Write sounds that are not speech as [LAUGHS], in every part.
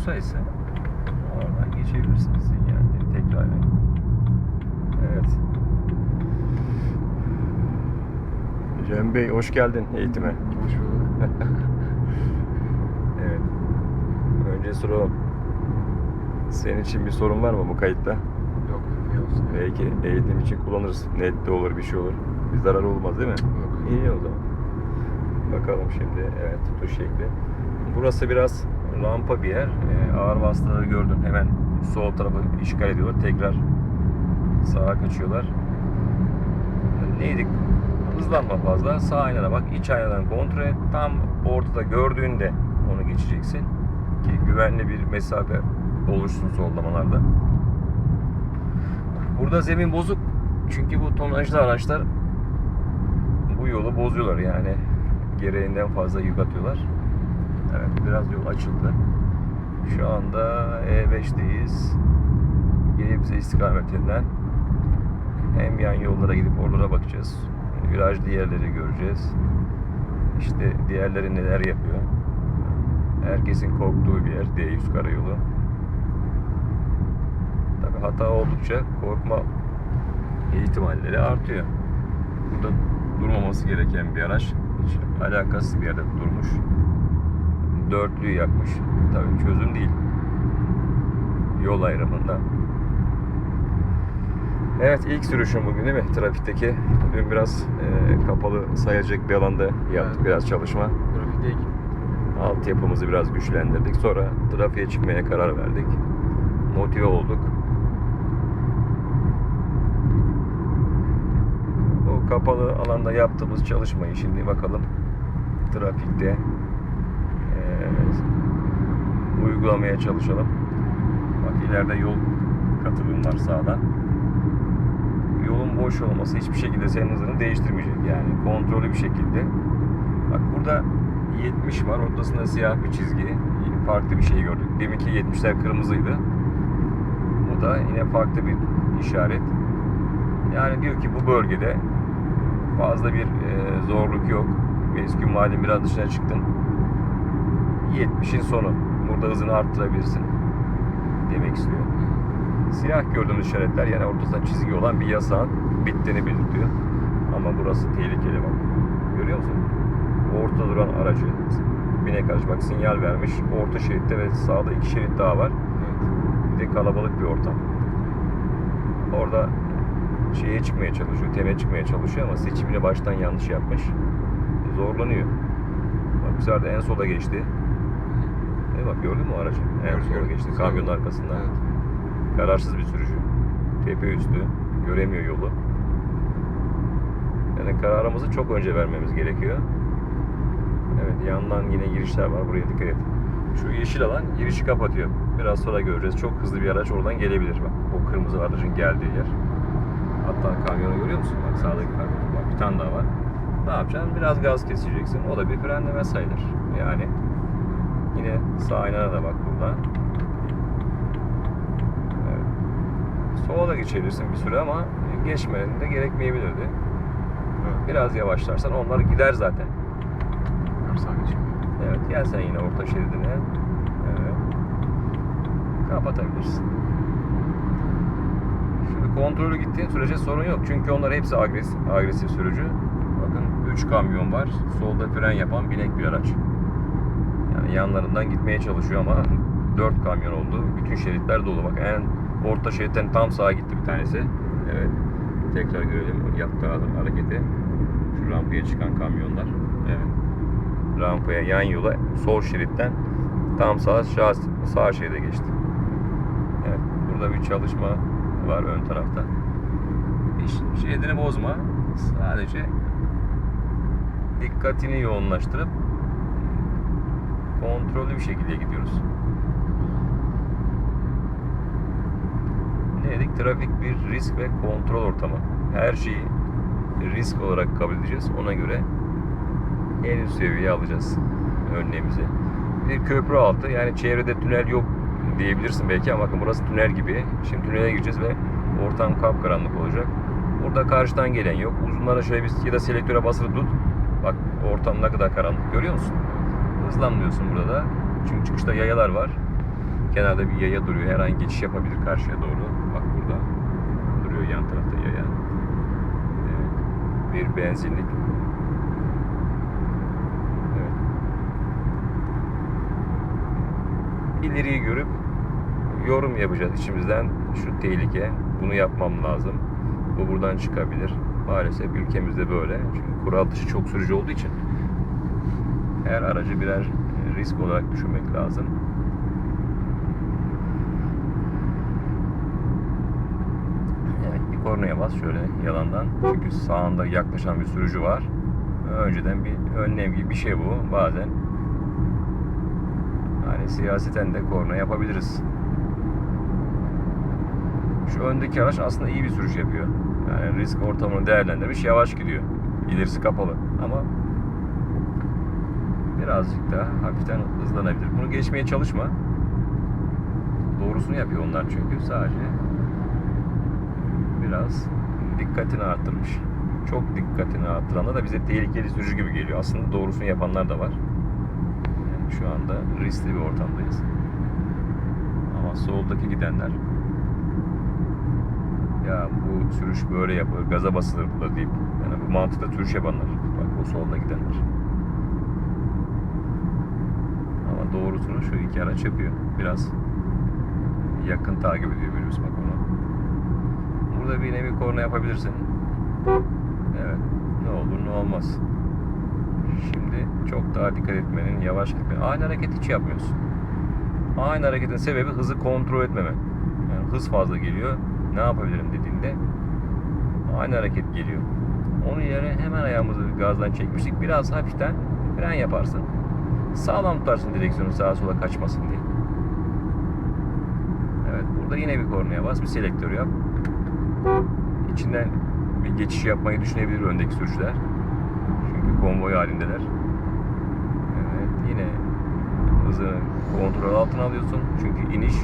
Bursa'ysa oradan geçebilirsiniz yani tekrar. Evet. Cem Bey hoş geldin eğitime. Hoş bulduk. [LAUGHS] Evet. Önce soralım. Senin için bir sorun var mı bu kayıtta? Yok, iyi olsun. Belki eğitim için kullanırız. Net de olur, bir şey olur. Bir zarar olmaz değil mi? Yok. İyi o zaman. Bakalım şimdi. Evet, tutuş şekli. Burası biraz rampa bir yer. Ee, ağır vasıtaları gördün. Hemen sol tarafı işgal ediyorlar. Tekrar sağa kaçıyorlar. Neydik? Hızlanma fazla. Sağ aynana bak. iç aynadan kontrol et. Tam ortada gördüğünde onu geçeceksin. Ki güvenli bir mesafe oluşsun sollamalarda. Burada zemin bozuk. Çünkü bu tonajlı araçlar bu yolu bozuyorlar yani. Gereğinden fazla yük atıyorlar. Evet biraz yol açıldı. Şu anda E5'teyiz. Gebze istikametinden hem yan yollara gidip oralara bakacağız. Virajlı yerleri göreceğiz. İşte diğerleri neler yapıyor. Herkesin korktuğu bir yer D100 karayolu. Tabi hata oldukça korkma ihtimalleri artıyor. Burada durmaması gereken bir araç. Hiç alakasız bir yerde durmuş. Dörtlüyü yakmış. Tabii çözüm değil. Yol ayrımında. Evet ilk sürüşüm bugün değil mi trafikteki? Dün biraz e, kapalı sayacak bir alanda yaptık Evet. biraz çalışma. Trafikteyik. Altyapımızı biraz güçlendirdik. Sonra trafiğe çıkmaya karar verdik. Motive olduk. O kapalı alanda yaptığımız çalışmayı şimdi bakalım trafikte uygulamaya çalışalım. Bak ileride yol katılım var sağdan. Yolun boş olması hiçbir şekilde senin hızını değiştirmeyecek yani kontrollü bir şekilde. Bak burada 70 var. Ortasında siyah bir çizgi. Farklı bir şey gördük. Deminki 70'ler kırmızıydı. Bu da yine farklı bir işaret. Yani diyor ki bu bölgede fazla bir e, zorluk yok. Meskun mahallenin biraz dışına çıktın. 70'in sonu. Burada hızını arttırabilirsin. Demek istiyor. Siyah gördüğümüz işaretler yani ortasında çizgi olan bir yasağın bittiğini belirtiyor. Ama burası tehlikeli bak. Görüyor musun? Orta duran aracı binek araç bak sinyal vermiş. Orta şeritte ve sağda iki şerit daha var. Evet. Bir de kalabalık bir ortam. Orada şeye çıkmaya çalışıyor, teme çıkmaya çalışıyor ama seçimini baştan yanlış yapmış. Zorlanıyor. Bak bu sefer de en sola geçti. E bak gördün mü o aracı? En gördüm. geçti. Kamyonun arkasından. Evet. Kararsız bir sürücü. Tepe üstü. Göremiyor yolu. Yani kararımızı çok önce vermemiz gerekiyor. Evet yandan yine girişler var. Buraya dikkat et. Şu yeşil alan girişi kapatıyor. Biraz sonra göreceğiz. Çok hızlı bir araç oradan gelebilir. Bak o kırmızı aracın geldiği yer. Hatta kamyonu görüyor musun? Bak sağdaki kamyon. Bak bir tane daha var. Ne yapacaksın? Biraz gaz keseceksin. O da bir frenleme sayılır. Yani yine sağ aynana da bak burada. Evet. Sola da geçebilirsin bir süre ama geçmenin de gerekmeyebilirdi. Evet. Biraz yavaşlarsan onlar gider zaten. Geçeyim. Evet gel sen yine orta şeridine. Evet. Kapatabilirsin. Şimdi kontrolü gittiğin sürece sorun yok. Çünkü onlar hepsi agresif, agresif sürücü. Bakın 3 kamyon var. Solda fren yapan binek bir araç. Yanlarından gitmeye çalışıyor ama 4 kamyon oldu. Bütün şeritler dolu. Bak en orta şeritten tam sağa gitti bir tanesi. Evet. Tekrar görelim yaptığı adım hareketi. Şu rampaya çıkan kamyonlar. Evet rampaya yan yola sol şeritten tam sağ sağ, sağ şeride geçti. Evet, burada bir çalışma var ön tarafta. Hiç şeridini bozma. Sadece dikkatini yoğunlaştırıp kontrollü bir şekilde gidiyoruz. Ne dedik? Trafik bir risk ve kontrol ortamı. Her şeyi risk olarak kabul edeceğiz. Ona göre en üst seviyeye alacağız önlemimizi. Bir köprü altı yani çevrede tünel yok diyebilirsin belki ama bakın burası tünel gibi. Şimdi tünele gireceğiz ve ortam kapkaranlık olacak. Burada karşıdan gelen yok. Uzunlara şöyle bir ya da selektöre basılı tut. Bak ortam ne kadar karanlık görüyor musun? Hızlanmıyorsun burada da. Çünkü çıkışta yayalar var. Kenarda bir yaya duruyor. Her an geçiş yapabilir karşıya doğru. Bak burada duruyor yan tarafta yaya. Evet. Bir benzinlik. Evet. İleriyi görüp yorum yapacağız içimizden. Şu tehlike, bunu yapmam lazım. Bu buradan çıkabilir. Maalesef ülkemizde böyle. Çünkü kural dışı çok sürücü olduğu için her aracı birer risk olarak düşünmek lazım. Evet bir kornaya bas şöyle yalandan. Çünkü sağında yaklaşan bir sürücü var. Önceden bir önlem gibi bir şey bu. Bazen hani siyaseten de korna yapabiliriz. Şu öndeki araç aslında iyi bir sürüş yapıyor. Yani risk ortamını değerlendirmiş yavaş gidiyor. İlerisi kapalı ama birazcık daha hafiften hızlanabilir. Bunu geçmeye çalışma. Doğrusunu yapıyor onlar çünkü sadece biraz dikkatini arttırmış. Çok dikkatini arttıranlar da bize tehlikeli sürücü gibi geliyor. Aslında doğrusunu yapanlar da var. Yani şu anda riskli bir ortamdayız. Ama soldaki gidenler ya bu sürüş böyle yapılır, gaza basılır burada deyip yani bu mantıkla sürüş yapanlar. Bak o solda gidenler. Ama doğrusunu şu iki araç yapıyor. Biraz yakın takip ediyor minibüs bak onu. Burada bir nevi korna yapabilirsin. Evet. Ne olur ne olmaz. Şimdi çok daha dikkat etmenin, yavaş gitmenin. Aynı hareket hiç yapmıyorsun. Aynı hareketin sebebi hızı kontrol etmemen. Yani hız fazla geliyor. Ne yapabilirim dediğinde aynı hareket geliyor. Onun yerine hemen ayağımızı gazdan çekmiştik. Biraz hafiften fren yaparsın. Sağlam tutarsın direksiyonu sağa sola kaçmasın diye. Evet burada yine bir kornaya bas. Bir selektör yap. İçinden bir geçiş yapmayı düşünebilir öndeki sürücüler. Çünkü konvoy halindeler. Evet yine hızı kontrol altına alıyorsun. Çünkü iniş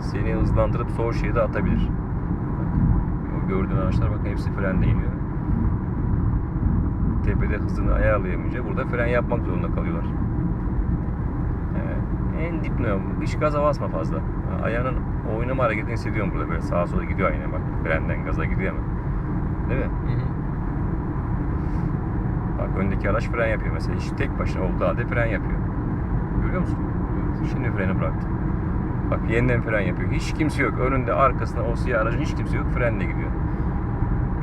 seni hızlandırıp zor şeride atabilir. O gördüğün araçlar bakın hepsi frenle iniyor. Tepede hızını ayarlayamayınca burada fren yapmak zorunda kalıyorlar. En dip ne? Hiç gaza basma fazla. Ayağının oynama hareketini hissediyorum burada böyle sağa sola gidiyor aynen bak. Frenden gaza gidiyor hemen. Değil mi? Bak öndeki araç fren yapıyor mesela. Hiç tek başına olduğu halde fren yapıyor. Görüyor musun? Şimdi freni bıraktı. Bak yeniden fren yapıyor. Hiç kimse yok. Önünde arkasında o siyah aracın hiç kimse yok. Frenle gidiyor.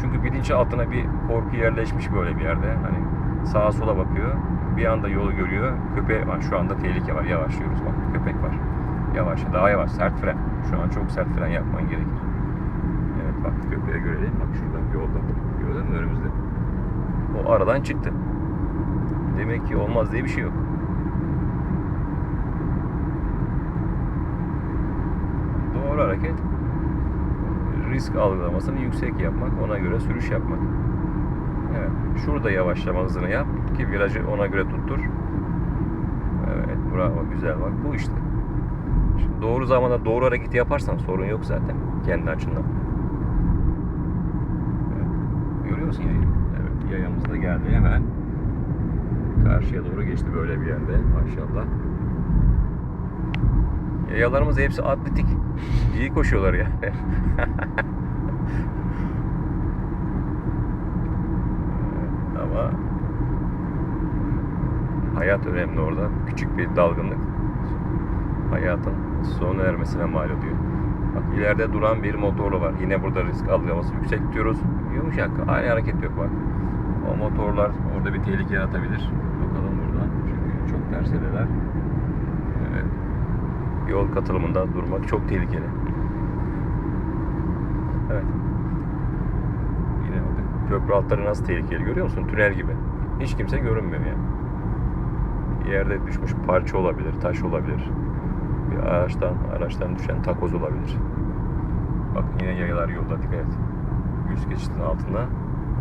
Çünkü bilinci altına bir korku yerleşmiş böyle bir yerde. Hani sağa sola bakıyor. Bir anda yolu görüyor. Köpeğe var. Şu anda tehlike var. Yavaşlıyoruz bak. Köpek var. Yavaş. Daha yavaş. Sert fren. Şu an çok sert fren yapman gerekir. Evet bak köpeğe görelim. Bak şurada yolda. Gördün mü önümüzde? O aradan çıktı. Demek ki olmaz diye bir şey yok. Doğru hareket risk algılamasını yüksek yapmak, ona göre sürüş yapmak. Evet, şurada yavaşlama hızını yap ki virajı ona göre tuttur. Evet, bravo, güzel bak bu işte. Şimdi doğru zamanda doğru hareket yaparsan sorun yok zaten kendi açından. Evet. Görüyor musun yayayı? Evet, yayamız da geldi hemen. Karşıya doğru geçti böyle bir yerde maşallah. Yayalarımız hepsi atletik. İyi koşuyorlar yani. [LAUGHS] Ama hayat önemli orada. Küçük bir dalgınlık hayatın sona ermesine mal oluyor. Bak ileride duran bir motorlu var. Yine burada risk algılaması yüksek diyoruz. Yumuşak. Aynı hareket yok bak. O motorlar orada bir tehlike yaratabilir. Bakalım buradan. Çünkü çok tersedeler. Evet. Yol katılımında durmak çok tehlikeli. Evet. Köprü altları nasıl tehlikeli görüyor musun? Tünel gibi. Hiç kimse görünmüyor yani. Yerde düşmüş parça olabilir, taş olabilir. Bir araçtan, araçtan düşen takoz olabilir. Bak yine yayalar yolda dikkat et. Yüz geçitin altında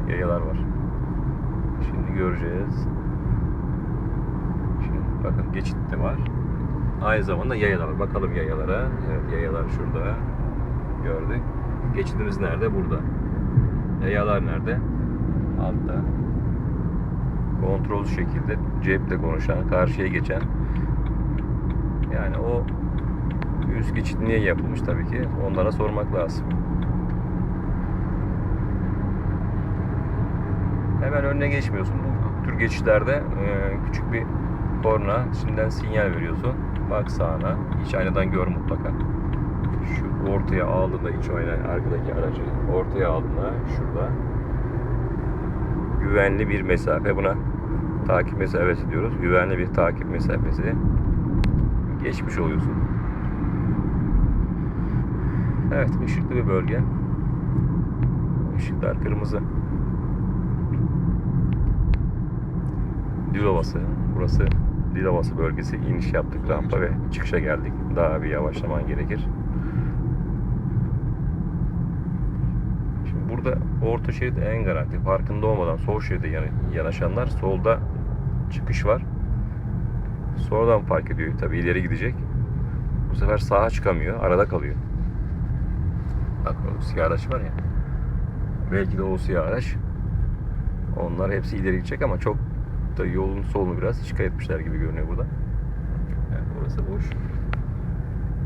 yayalar var. Şimdi göreceğiz. Şimdi bakın geçit de var. Aynı zamanda yayalar var. Bakalım yayalara. Evet yayalar şurada. Gördük. Geçidimiz nerede? Burada. Yayalar nerede? Altta. Kontrolsüz şekilde ceple konuşan, karşıya geçen yani o üst geçit niye yapılmış tabii ki onlara sormak lazım. Hemen önüne geçmiyorsun. Bu tür geçişlerde e, küçük bir korna şimdiden sinyal veriyorsun. Bak sağına. İç aynadan gör mutlaka. Ortaya aldığında iç ayna arkadaki aracı ortaya aldığında şurada güvenli bir mesafe buna takip mesafesi diyoruz. Güvenli bir takip mesafesi geçmiş oluyorsun. Evet, ışıklı bir bölge. Işıklar kırmızı. Dilovası. Burası Dilovası bölgesi. iniş yaptık rampa ve çıkışa geldik. Daha bir yavaşlaman gerekir. Şimdi burada orta şerit en garanti. Farkında olmadan sol şeride yana- yanaşanlar solda çıkış var. Sonradan fark ediyor tabii ileri gidecek. Bu sefer sağa çıkamıyor. Arada kalıyor. Bak o siyah araç var ya. Belki de o siyah araç. Onlar hepsi ileri gidecek ama çok da yolun solunu biraz etmişler gibi görünüyor burada. Evet, orası boş.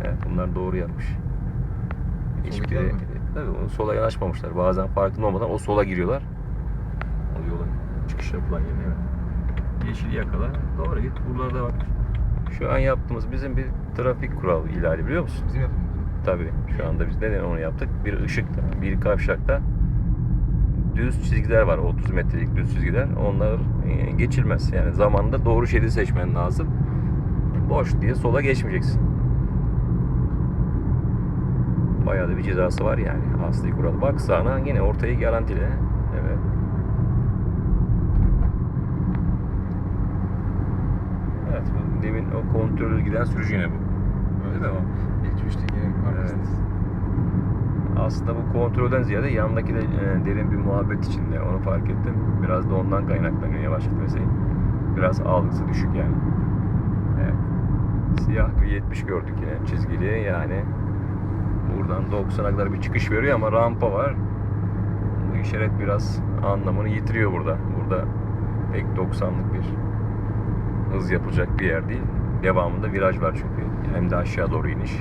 Evet, bunlar doğru yapmış. Hiçbiri? Tabii onu sola yanaşmamışlar. Bazen farkında olmadan o sola giriyorlar. O yolun çıkış yapılan yerine evet. Yeşil yakala. Doğru git. Buralarda bak. Şu an yaptığımız bizim bir trafik kuralı ihlali biliyor musun? Bizim yapımız. Tabii. Şu anda biz neden onu yaptık? Bir ışıkta, bir kavşakta düz çizgiler var. 30 metrelik düz çizgiler. Onlar e, geçilmez. Yani zamanında doğru şeridi seçmen lazım. Boş diye sola geçmeyeceksin. Bayağı da bir cezası var yani. Asli kural. Bak sağına yine ortayı garantile. Evet. Evet. bu Demin o kontrolü giden sürücü yine bu. Öyle Değil mi? Geçmiştik yine arkasındayız. Aslında bu kontrolden ziyade yandaki de e, derin bir muhabbet içinde onu fark ettim. Biraz da ondan kaynaklanıyor yavaş gitmesi. Biraz algısı düşük yani. Evet. Siyah bir 70 gördük yine çizgili yani. Buradan 90'a kadar bir çıkış veriyor ama rampa var. Bu işaret biraz anlamını yitiriyor burada. Burada pek 90'lık bir hız yapılacak bir yer değil. Devamında viraj var çünkü. Hem de aşağı doğru iniş.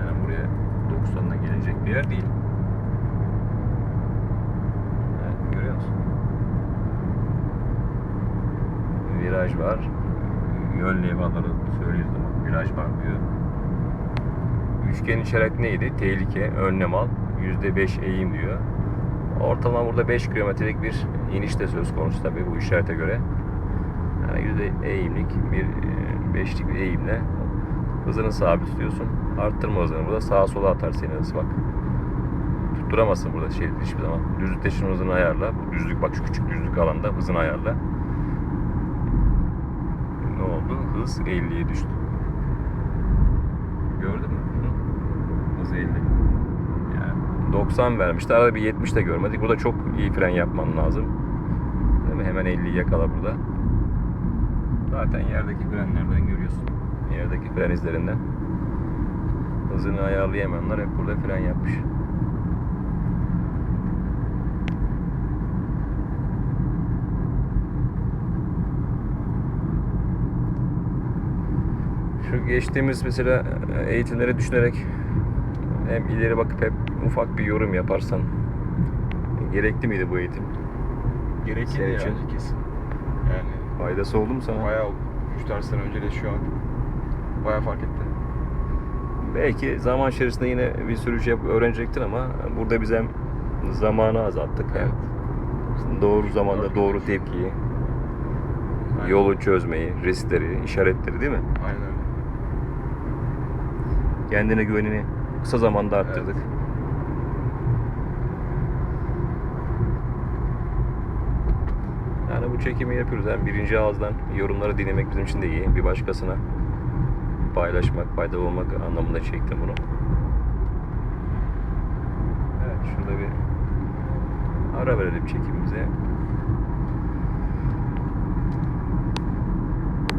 Yani buraya 90'la gelecek bir yer değil. Evet, görüyor musun? Viraj var. Yön levhaları söylüyoruz ama viraj var diyor. Üçgen işaret neydi? Tehlike, önlem al. %5 eğim diyor. Ortalama burada 5 kilometrelik bir iniş de söz konusu tabii bu işarete göre. Yani yüzde eğimlik bir e, beşlik bir eğimle hızını sabit tutuyorsun. Arttırma hızını burada sağa sola atar seni hız bak. Tutturamazsın burada şerit hiçbir zaman. Düzlükte şunun hızını ayarla. Bu düzlük bak şu küçük düzlük alanda hızını ayarla. Ne oldu? Hız 50'ye düştü. Gördün mü? Hı. Hız 50. Yani 90 vermişti. Arada bir 70 de görmedik. Burada çok iyi fren yapman lazım. Değil mi? Hemen 50'yi yakala burada. Zaten yerdeki frenlerden görüyorsun. Yerdeki fren izlerinden. Hızını ayarlayamayanlar hep burada fren yapmış. Şu geçtiğimiz mesela eğitimleri düşünerek hem ileri bakıp hep ufak bir yorum yaparsan gerekli miydi bu eğitim? Gerekli Senin için. kesin. Yani Faydası oldu mu sana? bayağı oldu. 3-4 sene önce de şu an bayağı fark etti. Belki zaman içerisinde yine bir sürücü yapıp öğrenecektin ama burada biz hem zamanı azalttık hem doğru zamanda doğru tepkiyi, Aynen. yolu çözmeyi, riskleri, işaretleri değil mi? Aynen öyle. Kendine güvenini kısa zamanda arttırdık. Evet. Yani bu çekimi yapıyoruz. Hem birinci ağızdan yorumları dinlemek bizim için de iyi. Bir başkasına paylaşmak, faydalı olmak anlamında çektim bunu. Evet, şurada bir ara verelim çekimimize.